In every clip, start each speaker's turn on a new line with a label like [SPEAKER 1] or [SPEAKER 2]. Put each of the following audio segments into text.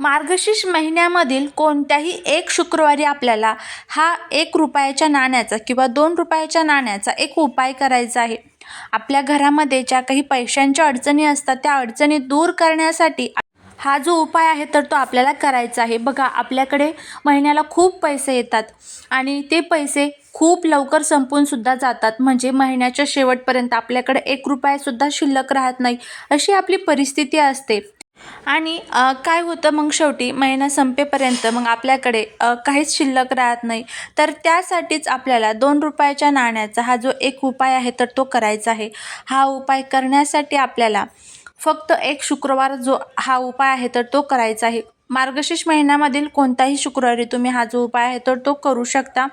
[SPEAKER 1] मार्गशीर्ष महिन्यामधील कोणत्याही एक शुक्रवारी आपल्याला हा एक रुपयाच्या नाण्याचा किंवा दोन रुपयाच्या नाण्याचा एक उपाय करायचा आहे. आपल्या घरामध्ये ज्या काही पैशांच्या अडचणी असतात त्या अडचणी दूर करण्यासाठी हा जो उपाय आहे तर तो आपल्याला करायचा आहे. बघा आपल्याकडे महिन्याला खूप पैसे येतात आणि ते पैसे खूप लवकर संपून सुद्धा जातात. म्हणजे महिन्याच्या शेवटपर्यंत आपल्याकडे एक रुपयासुद्धा शिल्लक राहत नाही. अशी आपली परिस्थिती असते. आणि काय होतं मग शेवटी? महिना संपेपर्यंत मग आपल्याकडे काहीच शिल्लक राहत नाही. तर त्यासाठीच आपल्याला दोन रुपयाच्या नाण्याचा हा जो एक उपाय आहे तर तो करायचा आहे. हा उपाय करण्यासाठी आपल्याला फक्त एक शुक्रवार जो हा उपाय आहे तर तो करायचा आहे. मार्गशीर्ष महिन्यामधील कोणताही शुक्रवारी तुम्ही हा जो उपाय आहे तर तो करू शकता.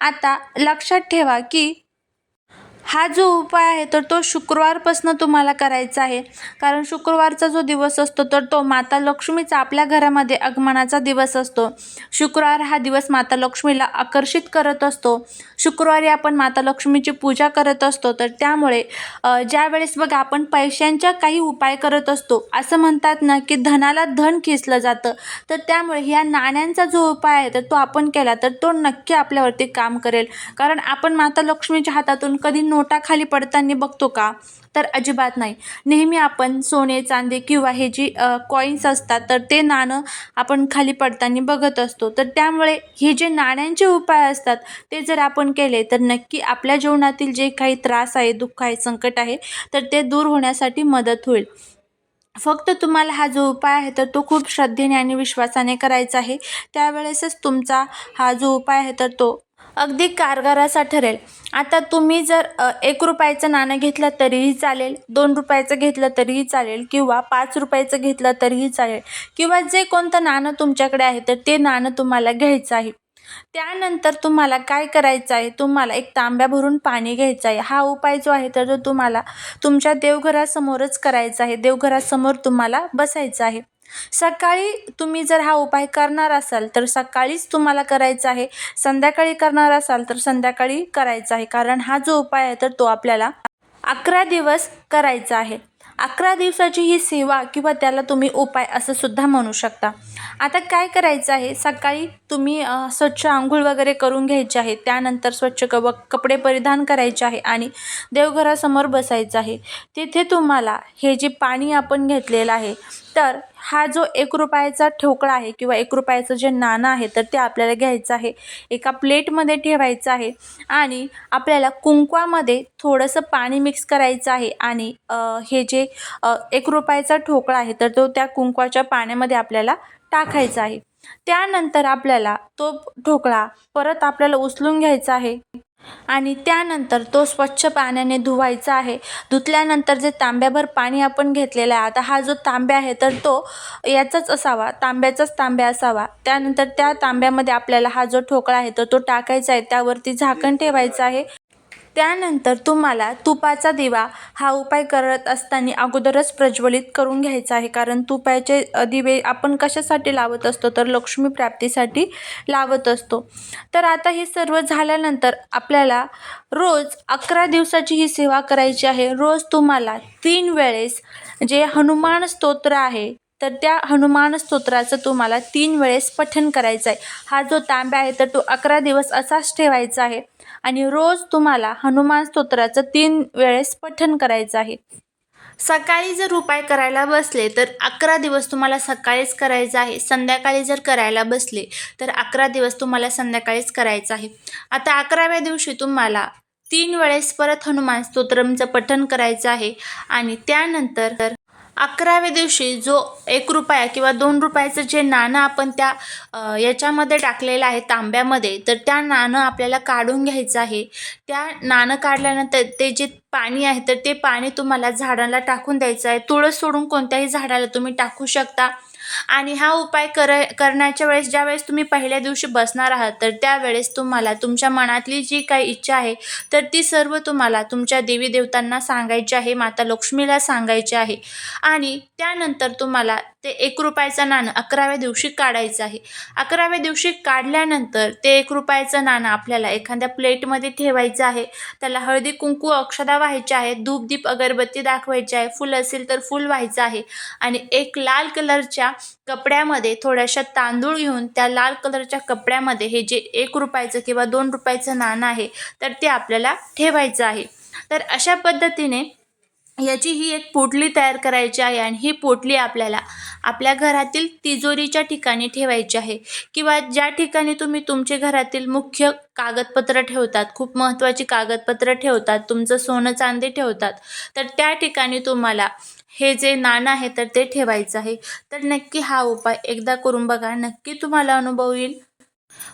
[SPEAKER 1] आता लक्षात ठेवा की हा जो उपाय आहे तर तो शुक्रवारपासून तुम्हाला करायचा आहे. कारण शुक्रवारचा जो दिवस असतो तर तो माता लक्ष्मीचा आपल्या घरामध्ये आगमनाचा दिवस असतो. शुक्रवार हा दिवस माता लक्ष्मीला आकर्षित करत असतो. शुक्रवारी आपण माता लक्ष्मीची पूजा करत असतो. तर त्यामुळे ज्यावेळेस बघा आपण पैशांच्या काही उपाय करत असतो असं म्हणतात ना की धनाला धन खेचलं जातं. तर त्यामुळे ह्या नाण्यांचा जो उपाय आहे तर तो आपण केला तर तो नक्की आपल्यावरती काम करेल. कारण आपण माता लक्ष्मीच्या हातातून कधी नोटा खाली पडताना बघतो का? तर अजिबात नाही. नेहमी आपण सोने चांदी किंवा हे जी कॉईन्स असतात तर ते नाणं आपण खाली पडताना बघत असतो. तर त्यामुळे हे जे नाण्यांचे उपाय असतात ते जर आपण केले तर नक्की आपल्या जीवनातील जे काही त्रास आहे दुःख आहे संकट आहे तर ते दूर होण्यासाठी मदत होईल. फक्त तुम्हाला हा जो उपाय आहे तर तो खूप श्रद्धेने आणि विश्वासाने करायचा आहे. त्यावेळेसच तुमचा हा जो उपाय आहे तर तो अगदी कारगाराचा ठरेल. आता तुम्ही जर एक रुपयाचं नाणं घेतलं तरीही चालेल दोन रुपयाचं घेतलं तरीही चालेल किंवा पाच रुपयाचं घेतलं तरीही चालेल किंवा जे कोणतं नाणं तुमच्याकडे आहे तर ते नाणं तुम्हाला घ्यायचं आहे. त्यानंतर तुम्हाला काय करायचं आहे? तुम्हाला एक तांब्या भरून पाणी घ्यायचं आहे. हा उपाय जो आहे तर तो तुम्हाला तुमच्या देवघरासमोरच करायचा आहे. देवघरासमोर तुम्हाला बसायचं आहे. सकाळी तुम्ही जर हा उपाय करणार असाल तर सकाळीच तुम्हाला करायचा आहे. संध्याकाळी करणार असाल तर संध्याकाळी करायचा आहे. कारण हा जो उपाय आहे तर तो आपल्याला अकरा दिवस करायचा आहे. अकरा दिवसाची ही सेवा किंवा त्याला तुम्ही उपाय असं सुद्धा म्हणू शकता. आता काय करायचं आहे? सकाळी तुम्ही स्वच्छ आंघोळ वगैरे करून घ्यायचे आहे. त्यानंतर स्वच्छ कव कपडे परिधान करायचे आहे आणि देवघरासमोर बसायचं आहे. तिथे तुम्हाला हे जे पाणी आपण घेतलेलं आहे तर हा जो एक रुपयाचा ठोकळा आहे किंवा एक रुपयाचं जे नाणं आहे तर ते आपल्याला घ्यायचं आहे. एका प्लेटमध्ये ठेवायचं आहे आणि आपल्याला कुंकवामध्ये थोडंसं पाणी मिक्स करायचं आहे आणि हे जे एक रुपयाचा ठोकळा आहे तर तो त्या कुंकवाच्या पाण्यामध्ये आपल्याला टाकायचा आहे. त्यानंतर आपल्याला तो ठोकळा परत आपल्याला उचलून घ्यायचा आहे. आणि त्यानंतर तो स्वच्छ पाण्याने धुवायचा आहे. धुतल्यानंतर जे तांब्याभर पाणी आपण घेतलेलं आहे आता हा जो तांब्या आहे तर तो याचाच असावा तांब्याचाच तांब्या असावा. त्यानंतर त्या तांब्यामध्ये आपल्याला हा जो ठोकळा आहे तर तो टाकायचा आहे त्यावरती झाकण ठेवायचं आहे. त्यानंतर तुम्हाला तुपाचा दिवा हा उपाय करत असताना अगोदरच प्रज्वलित करून घ्यायचा आहे. कारण तुपाचे दिवे आपण कशासाठी लावत असतो? तर लक्ष्मी प्राप्तीसाठी लावत असतो. तर आता हे सर्व झाल्यानंतर आपल्याला रोज अकरा दिवसाची ही सेवा करायची आहे. रोज तुम्हाला तीन वेळेस जे हनुमान स्तोत्र आहे तर त्या हनुमान स्तोत्राचं तुम्हाला तीन वेळेस पठन करायचं आहे. हा जो तांब्या आहे तर तो अकरा दिवस असाच ठेवायचा आहे. आणि रोज तुम्हाला हनुमान स्तोत्राचं तीन वेळेस पठन करायचं आहे. सकाळी जर उपाय करायला बसले तर अकरा दिवस तुम्हाला सकाळीच करायचं आहे. संध्याकाळी जर करायला बसले तर अकरा दिवस तुम्हाला संध्याकाळीच करायचं आहे. आता अकराव्या दिवशी तुम्हाला तीन वेळेस परत हनुमान स्तोत्रमचं पठन करायचं आहे. आणि त्यानंतर अकराव्या दिवशी जो एक रुपया किंवा दोन रुपयाचं जे नाणं आपण त्या याच्यामध्ये टाकलेलं आहे तांब्यामध्ये तर त्या नाणं आपल्याला काढून घ्यायचं आहे. त्या नाणं काढल्यानंतर ते जे पाणी आहे तर ते पाणी तुम्हाला झाडाला टाकून द्यायचं आहे. तुळस सोडून कोणत्याही झाडाला तुम्ही टाकू शकता. आणि हा उपाय कर करण्याच्या वेळेस ज्यावेळेस तुम्ही पहिल्या दिवशी बसणार आहात तर त्यावेळेस तुम्हाला तुमच्या मनातली जी काही इच्छा आहे तर ती सर्व तुम्हाला तुमच्या देवी देवतांना सांगायची आहे माता लक्ष्मीला सांगायची आहे. आणि त्यानंतर तुम्हाला ते एक रुपयाचं नाणं अकराव्या दिवशी काढायचं आहे. अकराव्या दिवशी काढल्यानंतर ते एक रुपयाचं नाणं आपल्याला एखाद्या प्लेटमध्ये ठेवायचं आहे. त्याला हळदी कुंकू अक्षदा व्हायच्या आहे धूपदीप अगरबत्ती दाखवायची आहे. फुल असेल तर फुल व्हायचं आहे. आणि एक लाल कलरच्या कपड्यामध्ये थोड्याशा तांदूळ घेऊन त्या लाल कलरच्या कपड्यामध्ये हे जे एक रुपयाचं किंवा दोन रुपयाचं नाणं आहे तर ते आपल्याला ठेवायचं आहे. तर अशा पद्धतीने याची ही एक पोटली तयार करायची आहे आणि ही पोटली आपल्याला आपल्या घरातील तिजोरीच्या ठिकाणी ठेवायची आहे. किंवा ज्या ठिकाणी तुम्ही तुमचे घरातील मुख्य कागदपत्र ठेवतात खूप महत्त्वाची कागदपत्र ठेवतात तुमचं सोनं चांदी ठेवतात तर त्या ठिकाणी तुम्हाला हे जे नाणं आहे तर ते ठेवायचं आहे. तर नक्की हा उपाय एकदा करून बघा नक्की तुम्हाला अनुभव येईल.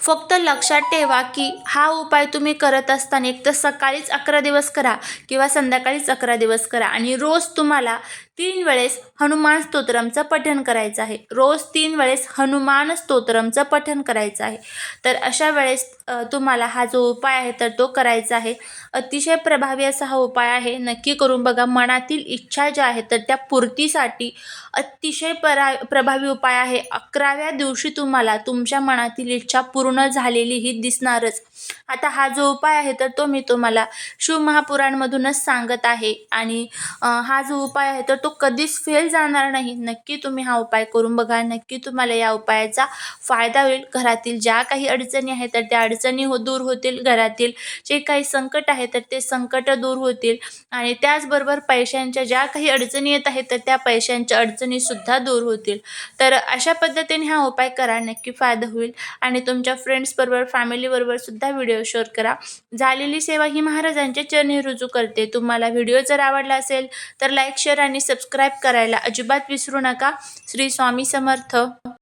[SPEAKER 1] फक्त लक्षात ठेवा की हा उपाय तुम्ही करत असताना एक तर सकाळीच अकरा दिवस करा किंवा संध्याकाळीच अकरा दिवस करा. आणि रोज तुम्हाला तीन वेळेस हनुमान स्तोत्रमचं पठण करायचं आहे. रोज तीन वेळेस हनुमान स्तोत्रमचं पठण करायचं आहे. तर अशा वेळेस तुम्हाला हा जो उपाय आहे तर तो करायचा आहे. अतिशय प्रभावी असा हा उपाय आहे. नक्की करून बघा मनातील इच्छा ज्या आहेत तर त्या पूर्तीसाठी अतिशय परा प्रभावी उपाय आहे. अकराव्या दिवशी तुम्हाला तुमच्या मनातील इच्छा पूर्ण झालेली ही दिसणारच. आता हा जो उपाय आहे तर तो मी तुम्हाला शिवमहापुराणमधूनच सांगत आहे. आणि हा जो उपाय आहे तर तो कधीच फेल जाणार नाही. नक्की तुम्ही हा उपाय करून बघा. नक्की तुम्हाला या उपायाचा फायदा होईल. घरातील ज्या काही अडचणी आहेत तर त्या अडचणी हो दूर होतील घरातील. जे काही संकट आहे तर ते संकट दूर होतील. आणि त्याचबरोबर पैशांच्या ज्या काही अडचणी येत आहेत तर त्या पैशांच्या अडचणीसुद्धा दूर होतील. तर अशा पद्धतीने हा उपाय करा. नक्की फायदा होईल. आणि तुमच्या फ्रेंड्सबरोबर फॅमिलीबरोबर सुद्धा व्हिडिओ शेअर करा. झालेली सेवा ही महाराजांच्या चरणी रुजू करते. तुम्हाला व्हिडिओ जर आवडला असेल तर लाईक शेअर आणि सबस्क्राईब करायला अजिबात विसरू नका. श्री स्वामी समर्थ.